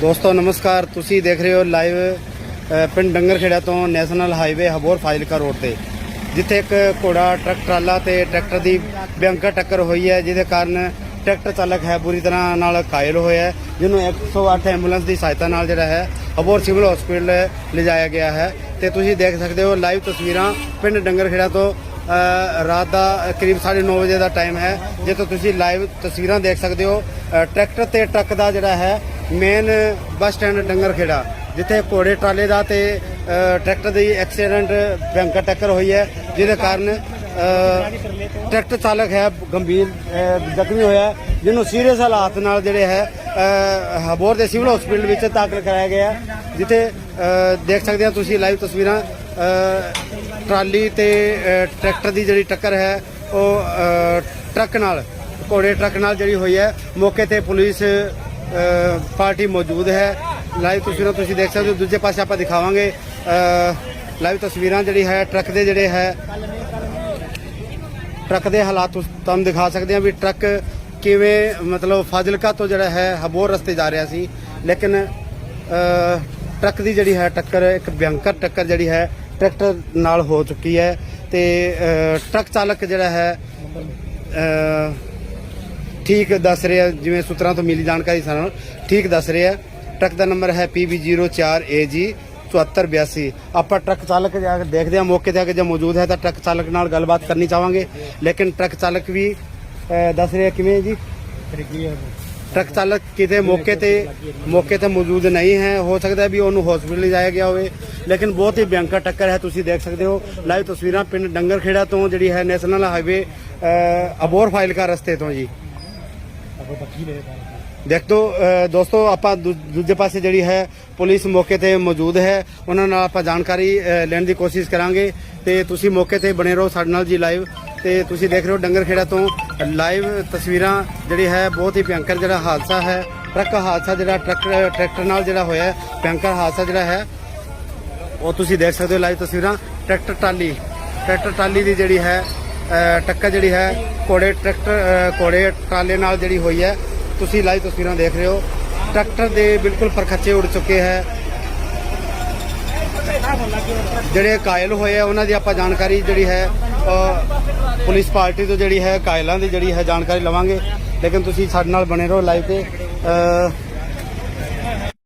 ਦੋਸਤੋ, ਨਮਸਕਾਰ। ਤੁਸੀਂ ਦੇਖ ਰਹੇ ਹੋ ਲਾਈਵ ਪਿੰਡ ਡੰਗਰਖੇੜਾ ਤੋਂ national highway Abohar Fazilka road ਤੇ, ਜਿੱਥੇ ਇੱਕ ਘੋੜਾ ਟਰੱਕ ਟਰਾਲਾ ਤੇ ਟਰੈਕਟਰ ਦੀ ਭਿਅੰਕਰ ਟੱਕਰ ਹੋਈ ਹੈ, ਜਿਹਦੇ ਕਾਰਨ ਟਰੈਕਟਰ ਚਾਲਕ ਹੈ ਬੁਰੀ ਤਰ੍ਹਾਂ ਨਾਲ ਕਾਇਲ ਹੋਇਆ ਹੈ, ਜਿਹਨੂੰ 108 ਐਂਬੂਲੈਂਸ ਦੀ ਸਹਾਇਤਾ ਨਾਲ ਜਿਹੜਾ ਹੈ, ਹਬੋਰ ਸਿਵਲ ਹਸਪੀਟਲ ਲਿਜਾਇਆ ਗਿਆ ਹੈ। ਤੇ ਤੁਸੀਂ ਦੇਖ ਸਕਦੇ ਹੋ ਲਾਈਵ ਤਸਵੀਰਾਂ ਪਿੰਡ ਡੰਗਰਖੇੜਾ ਤੋਂ ਰਾਤ ਦਾ ਕਰੀਬ 9:30 ਵਜੇ ਦਾ ਟਾਈਮ ਹੈ, ਜਿੱਥੇ ਤੁਸੀਂ ਲਾਈਵ ਤਸਵੀਰਾਂ ਦੇਖ ਸਕਦੇ ਹੋ ਟਰੈਕਟਰ ਤੇ ਟਰੱਕ ਦਾ ਜਿਹੜਾ ਹੈ ਮੇਨ ਬੱਸ ਸਟੈਂਡ ਡੰਗਰਖੇੜਾ ਜਿੱਥੇ ਘੋੜੇ ਟਰਾਲੇ ਦਾ ਤੇ ਟਰੈਕਟਰ ਦੀ ਐਕਸੀਡੈਂਟ ਭਿਅੰਕਰ ਟੱਕਰ ਹੋਈ ਹੈ, ਜਿਹਦੇ ਕਾਰਨ ਟਰੈਕਟਰ ਚਾਲਕ ਹੈ, ਗੰਭੀਰ ਜ਼ਖਮੀ ਹੋਇਆ ਜਿਹਨੂੰ ਸੀਰੀਅਸ ਹਾਲਾਤ ਨਾਲ ਜਿਹੜੇ ਹੈ ਹਬੋਰ ਦੇ ਸਿਵਲ ਹਸਪੀਟਲ ਵਿੱਚ ਦਾਖਲ ਕਰਾਇਆ ਗਿਆ ਜਿੱਥੇ ਦੇਖ ਸਕਦੇ ਹੋ ਤੁਸੀਂ ਲਾਈਵ ਤਸਵੀਰਾਂ ਟਰਾਲੀ ਤੇ ਟਰੈਕਟਰ ਦੀ ਜਿਹੜੀ ਟੱਕਰ ਹੈ, ਉਹ ਟਰੱਕ ਨਾਲ, ਘੋੜੇ ਟਰੱਕ ਨਾਲ ਜਿਹੜੀ ਹੋਈ ਹੈ, ਮੌਕੇ ਤੇ ਪੁਲਿਸ ਪਾਰਟੀ ਮੌਜੂਦ ਹੈ। ਲਾਈਵ ਤਸਵੀਰਾਂ ਤੁਸੀਂ ਦੇਖ ਸਕਦੇ ਹੋ। ਦੂਜੇ ਪਾਸੇ ਆਪਾਂ ਦਿਖਾਵਾਂਗੇ। ਲਾਈਵ ਤਸਵੀਰਾਂ ਜਿਹੜੀ ਹੈ, ਟਰੱਕ ਦੇ ਜਿਹੜੇ ਹੈ। ਟਰੱਕ ਦੇ ਹਾਲਾਤ ਤੁਹਾਨੂੰ ਦਿਖਾ ਸਕਦੇ ਹਾਂ ਵੀ ਟਰੱਕ ਕਿਵੇਂ, ਮਤਲਬ ਫਾਜ਼ਿਲਕਾ ਤੋਂ ਜਿਹੜਾ ਹੈ, ਹਬੋਰ ਰਸਤੇ ਜਾ ਰਿਹਾ ਸੀ। ਲੇਕਿਨ ਟਰੱਕ ਦੀ ਜਿਹੜੀ ਹੈ, ਟੱਕਰ, ਇੱਕ ਭਿਅੰਕਰ ਟੱਕਰ ਜਿਹੜੀ ਹੈ, ਟਰੈਕਟਰ ਨਾਲ ਹੋ ਚੁੱਕੀ ਹੈ। ਤੇ ਟਰੱਕ ਚਾਲਕ ਜਿਹੜਾ ਹੈ ਠੀਕ ਦੱਸ ਰਿਹਾ ਜਿਵੇਂ ਸੂਤਰਾਂ ਤੋਂ ਮਿਲੀ ਜਾਣਕਾਰੀ ਸਾਨੂੰ ਠੀਕ ਦੱਸ ਰਿਹਾ। ਟਰੱਕ ਦਾ ਨੰਬਰ ਹੈ PB04AG 7482 ਆਪਾਂ ਟਰੱਕ ਚਾਲਕ ਜਾ ਕੇ ਦੇਖਦੇ ਹਾਂ ਮੌਕੇ ਤੇ ਆ ਕੇ ਜੇ ਮੌਜੂਦ ਹੈ ਤਾਂ ਟਰੱਕ ਚਾਲਕ ਨਾਲ ਗੱਲਬਾਤ ਕਰਨੀ ਚਾਹਾਂਗੇ। ਲੇਕਿਨ ਟਰੱਕ ਚਾਲਕ ਵੀ ਦੱਸ ਰਿਹਾ ਕਿਵੇਂ ਜੀ? ਟਰੱਕ ਚਾਲਕ ਕਿਤੇ ਮੌਕੇ ਤੇ ਮੌਕੇ ਤੇ ਮੌਜੂਦ ਨਹੀਂ ਹੈ। ਹੋ ਸਕਦਾ ਵੀ ਉਹਨੂੰ ਹਸਪੀਟਲ ਲਿਜਾਇਆ ਗਿਆ ਹੋਵੇ। ਲੇਕਿਨ ਬਹੁਤ ਹੀ ਭਿਅੰਕਰ ਟੱਕਰ ਹੈ ਤੁਸੀਂ ਦੇਖ ਸਕਦੇ ਹੋ। ਲਾਈਵ ਤਸਵੀਰਾਂ ਪਿੰਡ ਡੰਗਰਖੇੜਾ ਤੋਂ ਜਿਹੜੀ ਹੈ ਨੈਸ਼ਨਲ ਹਾਈਵੇ ਅ, ਅਬੋਰ ਫਾਈਲਕਾ ਰਸਤੇ ਤੋਂ ਜੀ। ਦੇਖ ਦੋ ਦੋਸਤੋ ਆਪਾਂ ਦੂ- ਦੂਜੇ ਪਾਸੇ ਜਿਹੜੀ ਹੈ ਪੁਲਿਸ ਮੌਕੇ ਤੇ ਮੌਜੂਦ ਹੈ। ਉਹਨਾਂ ਨਾਲ ਆਪਾਂ ਜਾਣਕਾਰੀ ਲੈਣ ਦੀ ਕੋਸ਼ਿਸ਼ ਕਰਾਂਗੇ। ਤੇ ਤੁਸੀਂ ਮੌਕੇ ਤੇ ਬਣੇ ਰਹੋ ਸਾਡੇ ਨਾਲ ਜੀ ਲਾਈਵ। ਤੇ ਤੁਸੀਂ ਦੇਖ ਰਹੇ ਹੋ ਡੰਗਰ ਖੇੜਾ ਤੋਂ ਲਾਈਵ ਤਸਵੀਰਾਂ। ਜਿਹੜੀ ਹੈ ਬਹੁਤ ਹੀ ਭਿਅੰਕਰ ਜਿਹੜਾ ਹਾਦਸਾ ਹੈ ਟਰੱਕ ਹਾਦਸਾ ਜਿਹੜਾ ਟਰੱਕ ਟਰੈਕਟਰ ਨਾਲ ਜਿਹੜਾ ਹੋਇਆ ਹੈ, ਹਾਦਸਾ ਜਿਹੜਾ ਹੈ। ਉਹ ਤੁਸੀਂ ਦੇਖ ਸਕਦੇ ਹੋ ਲਾਈਵ ਤਸਵੀਰਾਂ। ਟਰੈਕਟਰ ਟਾਲੀ ਟਰੈਕਟਰ ਟਾਲੀ ਦੀ ਜਿਹੜੀ ਹੈ ਟੱਕਰ ਜਿਹੜੀ ਹੈ ਘੋੜੇ ਟਰੈਕਟਰ ਅ, ਘੋੜੇ ਟਰਾਲੇ ਨਾਲ ਜਿਹੜੀ ਹੋਈ ਹੈ ਤੁਸੀਂ ਲਾਈਵ ਤਸਵੀਰਾਂ ਦੇਖ ਰਹੇ ਹੋ। ਟਰੈਕਟਰ ਦੇ ਬਿਲਕੁਲ ਪਰਖੱਚੇ ਉੜ ਚੁੱਕੇ ਹੈ। ਜਿਹੜੇ ਕਾਇਲ ਹੋਏ ਆ ਉਹਨਾਂ ਦੀ ਆਪਾਂ ਜਾਣਕਾਰੀ ਜਿਹੜੀ ਹੈ ਪੁਲਿਸ ਪਾਰਟੀ ਤੋਂ ਜਿਹੜੀ ਹੈ ਕਾਇਲਾਂ ਦੀ ਜਿਹੜੀ ਹੈ ਜਾਣਕਾਰੀ ਲਵਾਂਗੇ। ਲੇਕਿਨ ਤੁਸੀਂ ਸਾਡੇ ਨਾਲ ਬਣੇ ਰਹੋ ਲਾਈਵ ਤੇ।